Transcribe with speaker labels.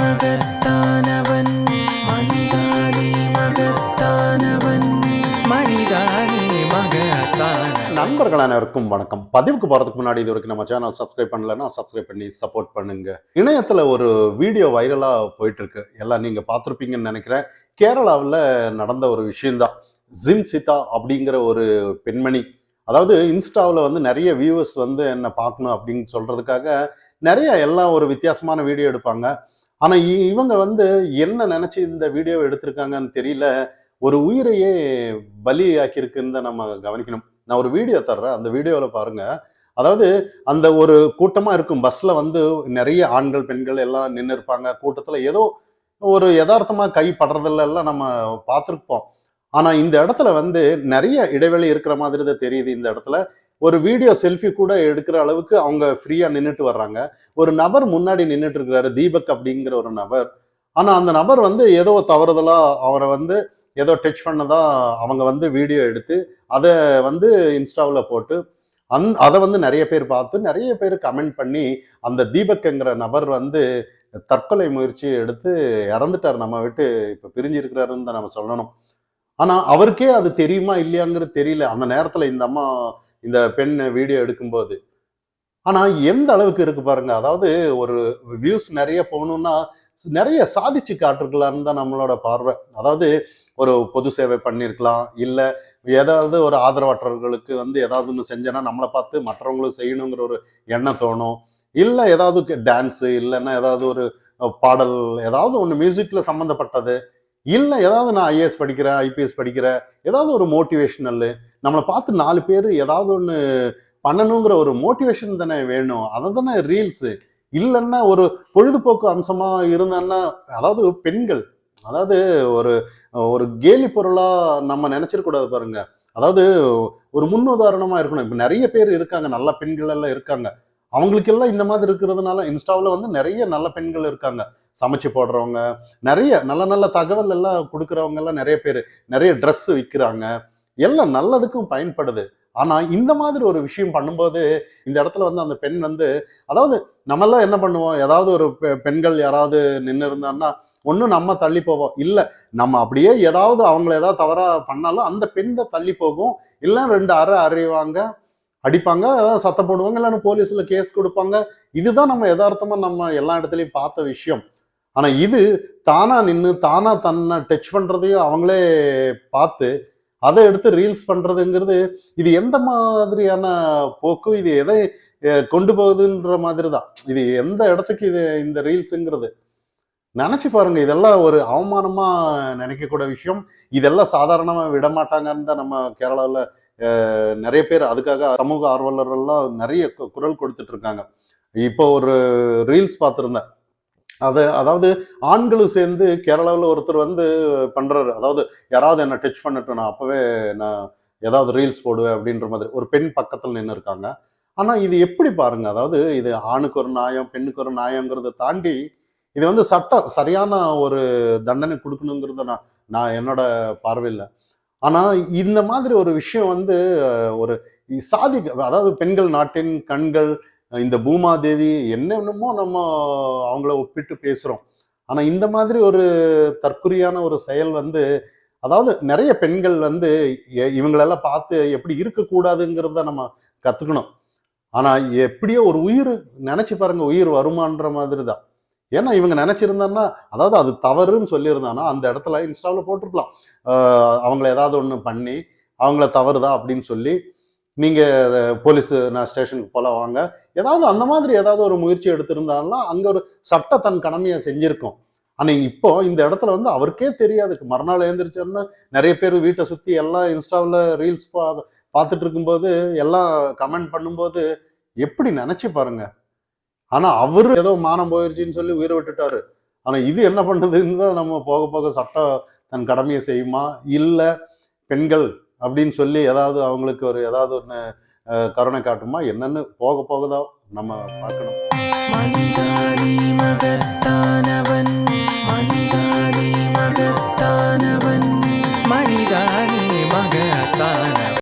Speaker 1: மகத்தானவன். மனிதானே மகத்தானவன். மனிதானே
Speaker 2: நண்பர்கள் அனைவருக்கும் வணக்கம். பதிவுக்கு போறதுக்கு முன்னாடி இது வரைக்கும் நம்ம சேனல் சப்ஸ்கிரைப் பண்ணலன்னா சப்ஸ்கிரைப் பண்ணி சப்போர்ட் பண்ணுங்க. இணையத்துல ஒரு வீடியோ வைரலா போயிட்டு இருக்கு எல்லாம் நீங்க பார்த்துருப்பீங்கன்னு நினைக்கிறேன். கேரளாவில் நடந்த ஒரு விஷயம்தான். ஜிம் சிதா அப்படிங்கிற ஒரு பெண்மணி. அதாவது இன்ஸ்டாவில் வந்து நிறைய வியூவர்ஸ் வந்து என்ன பார்க்கணும் அப்படின்னு சொல்றதுக்காக நிறைய எல்லாம் ஒரு வித்தியாசமான வீடியோ எடுப்பாங்க. ஆனா இவங்க வந்து என்ன நினைச்சு இந்த வீடியோ எடுத்திருக்காங்கன்னு தெரியல. ஒரு உயிரையே பலி ஆக்கியிருக்குன்னு தான் நம்ம கவனிக்கணும். நான் ஒரு வீடியோ தர்றேன். அந்த வீடியோவில் பாருங்க. அதாவது அந்த ஒரு கூட்டமாக இருக்கும் பஸ்ஸில் வந்து நிறைய ஆண்கள் பெண்கள் எல்லாம் நின்று இருப்பாங்க. கூட்டத்தில் ஏதோ ஒரு யதார்த்தமாக கை படுறதுல நம்ம பார்த்துருப்போம். ஆனால் இந்த இடத்துல வந்து நிறைய இடைவெளி இருக்கிற மாதிரி தான் தெரியுது இந்த இடத்துல. ஒரு வீடியோ செல்ஃபி கூட எடுக்கிற அளவுக்கு அவங்க ஃப்ரீயாக நின்றுட்டு வர்றாங்க. ஒரு நபர் முன்னாடி நின்றுட்டு இருக்கிறாரு தீபக் அப்படிங்கிற ஒரு நபர். ஆனால் அந்த நபர் வந்து ஏதோ தவறுதலாக அவரை வந்து ஏதோ டச் பண்ணதா அவங்க வந்து வீடியோ எடுத்து அதை வந்து இன்ஸ்டாவில் போட்டு அந் அதை வந்து நிறைய பேர் பார்த்து நிறைய பேர் கமெண்ட் பண்ணி அந்த தீபக்ங்கிற நபர் வந்து தற்கொலை முயற்சி எடுத்து இறந்துட்டார். நம்ம விட்டு இப்போ பிரிஞ்சிருக்கிறாருன்னு தான் நம்ம சொல்லணும். ஆனால் அவருக்கே அது தெரியுமா இல்லையாங்கிறது தெரியல. அந்த நேரத்தில் இந்த அம்மா இந்த பெண் வீடியோ எடுக்கும்போது. ஆனால் எந்த அளவுக்கு இருக்கு பாருங்க அதாவது ஒரு வியூஸ் நிறைய போகணும்னா நிறைய சாதிச்சு காட்டிருக்கலாம்னு தான் நம்மளோட பார்வை. அதாவது ஒரு பொது சேவை பண்ணியிருக்கலாம் இல்லை ஏதாவது ஒரு ஆதரவற்றவர்களுக்கு வந்து ஏதாவது ஒன்று செஞ்சேன்னா நம்மளை பார்த்து மற்றவங்களும் செய்யணுங்கிற ஒரு எண்ணம் தோணும். இல்லை ஏதாவது டான்ஸு இல்லைன்னா ஏதாவது ஒரு பாடல் ஏதாவது ஒன்று மியூசிக்கில் சம்மந்தப்பட்டது இல்லை ஏதாவது நான் ஐஏஎஸ் படிக்கிறேன் ஐபிஎஸ் படிக்கிறேன் ஏதாவது ஒரு மோட்டிவேஷனல் நம்மளை பார்த்து நாலு பேர் ஏதாவது ஒன்று பண்ணணுங்கிற ஒரு மோட்டிவேஷன் தானே வேணும். அதை தானே ரீல்ஸு இல்லைன்னா ஒரு பொழுதுபோக்கு அம்சமாக இருந்தேன்னா அதாவது பெண்கள் அதாவது ஒரு ஒரு கேலி பொருளாக நம்ம நினச்சிடக்கூடாது பாருங்க. அதாவது ஒரு முன்னுதாரணமாக இருக்கணும். இப்போ நிறைய பேர் இருக்காங்க நல்ல பெண்கள் எல்லாம் இருக்காங்க. அவங்களுக்கெல்லாம் இந்த மாதிரி இருக்கிறதுனால இன்ஸ்டாவில் வந்து நிறைய நல்ல பெண்கள் இருக்காங்க. சமைச்சு போடுறவங்க நிறைய நல்ல நல்ல தகவல் எல்லாம் கொடுக்குறவங்க எல்லாம் நிறைய பேர். நிறைய ட்ரெஸ் விற்கிறாங்க எல்லாம் நல்லதுக்கும் பயன்படுது. ஆனா இந்த மாதிரி ஒரு விஷயம் பண்ணும்போது இந்த இடத்துல வந்து அந்த பெண் வந்து அதாவது நம்மெல்லாம் என்ன பண்ணுவோம்? ஏதாவது ஒரு பெ- பெண்கள் யாராவது நின்று இருந்தாங்கன்னா ஒன்றும் நம்ம தள்ளி போவோம். இல்லை நம்ம அப்படியே ஏதாவது அவங்கள ஏதாவது தவறாக பண்ணாலும் அந்த பெண் தான் தள்ளி போகும். இல்லை ரெண்டு அறை அறிவாங்க அடிப்பாங்க ஏதாவது சத்தம் போடுவாங்க இல்லைன்னா போலீஸில் கேஸ் கொடுப்பாங்க. இதுதான் நம்ம யதார்த்தமாக நம்ம எல்லா இடத்துலையும் பார்த்த விஷயம். ஆனால் இது தானாக நின்று தானாக தன்னை டச் பண்ணுறதையும் அவங்களே பார்த்து அதை எடுத்து ரீல்ஸ் பண்றதுங்கிறது இது எந்த மாதிரியான போக்கு இது எதை கொண்டு போகுதுன்ற மாதிரி தான் இது எந்த இடத்துக்கு இது இந்த ரீல்ஸுங்கிறது நினைச்சு பாருங்க இதெல்லாம் ஒரு அவமானமா நினைக்கக்கூடிய விஷயம். இதெல்லாம் சாதாரணமாக விட மாட்டாங்கன்னு தான் நம்ம கேரளாவில் நிறைய பேர் அதுக்காக சமூக ஆர்வலர்கள்லாம் நிறைய கு- குரல் கொடுத்துட்டு இருக்காங்க. இப்போ ஒரு ரீல்ஸ் பார்த்துருந்தேன். அது அதாவது ஆண்களும் சேர்ந்து கேரளாவில் ஒருத்தர் வந்து பண்ணுறாரு அதாவது யாராவது என்ன டச் பண்ணட்டும் நான் அப்போவே நான் ஏதாவது ரீல்ஸ் போடுவேன் அப்படின்ற மாதிரி ஒரு பெண் பக்கத்தில் நின்று இருக்காங்க. ஆனால் இது எப்படி பாருங்க அதாவது இது ஆணுக்கு ஒரு நியாயம் பெண்ணுக்கு ஒரு நியாயங்கிறத தாண்டி இது வந்து சட்டம் சரியான ஒரு தண்டனை கொடுக்கணுங்கிறத நான் நான் என்னோட பார்வையில். ஆனால் இந்த மாதிரி ஒரு விஷயம் வந்து ஒரு சாதி அதாவது பெண்கள் நாட்டின் கண்கள் இந்த பூமாதேவி என்னென்னமோ நம்ம அவங்கள ஒப்பிட்டு பேசுகிறோம் ஆனால் இந்த மாதிரி ஒரு தற்குறியான ஒரு செயல் வந்து அதாவது நிறைய பெண்கள் வந்து எ- இவங்களெல்லாம் பார்த்து எப்படி இருக்கக்கூடாதுங்கிறத நம்ம கற்றுக்கணும் ஆனால் எப்படியோ ஒரு உயிர் நினச்சி பாருங்க உயிர் வருமான்ற மாதிரி தான். ஏன்னா இவங்க நினச்சிருந்தான்னா அதாவது அது தவறுன்னு சொல்லியிருந்தானா அந்த இடத்துல இன்ஸ்டாவில் போட்டிருக்கலாம். அவங்கள ஏதாவது ஒன்று பண்ணி அவங்கள தவறுதா அப்படின்னு சொல்லி நீங்கள் போலீஸு நான் ஸ்டேஷனுக்கு போல வாங்க. ஏதாவது அந்த மாதிரி ஏதாவது ஒரு முயற்சி எடுத்திருந்தாலும் அங்கே ஒரு சட்ட தன் கடமையை செஞ்சுருக்கோம். ஆனால் இப்போ இந்த இடத்துல வந்து அவருக்கே தெரியாது. மறுநாள் எழுந்திரிச்சோன்னு நிறைய பேர் வீட்டை சுற்றி எல்லாம் இன்ஸ்டாவில் ரீல்ஸ் பா பார்த்துட்டு இருக்கும்போது எல்லாம் கமெண்ட் பண்ணும்போது எப்படி நினச்சி பாருங்க. ஆனால் அவர் ஏதோ மானம் போயிடுச்சின்னு சொல்லி உயிரை விட்டுட்டாரு. ஆனால் இது என்ன பண்ணுறதுன்னு தான் நம்ம போக போக சட்டம் தன் கடமையை செய்யுமா? இல்லை பெண்கள் அப்படின்னு சொல்லி ஏதாவது அவங்களுக்கு ஒரு ஏதாவது ஒன்று கருணை காட்டுமா? என்னன்னு போக போக தான் நம்ம பார்க்கணும்.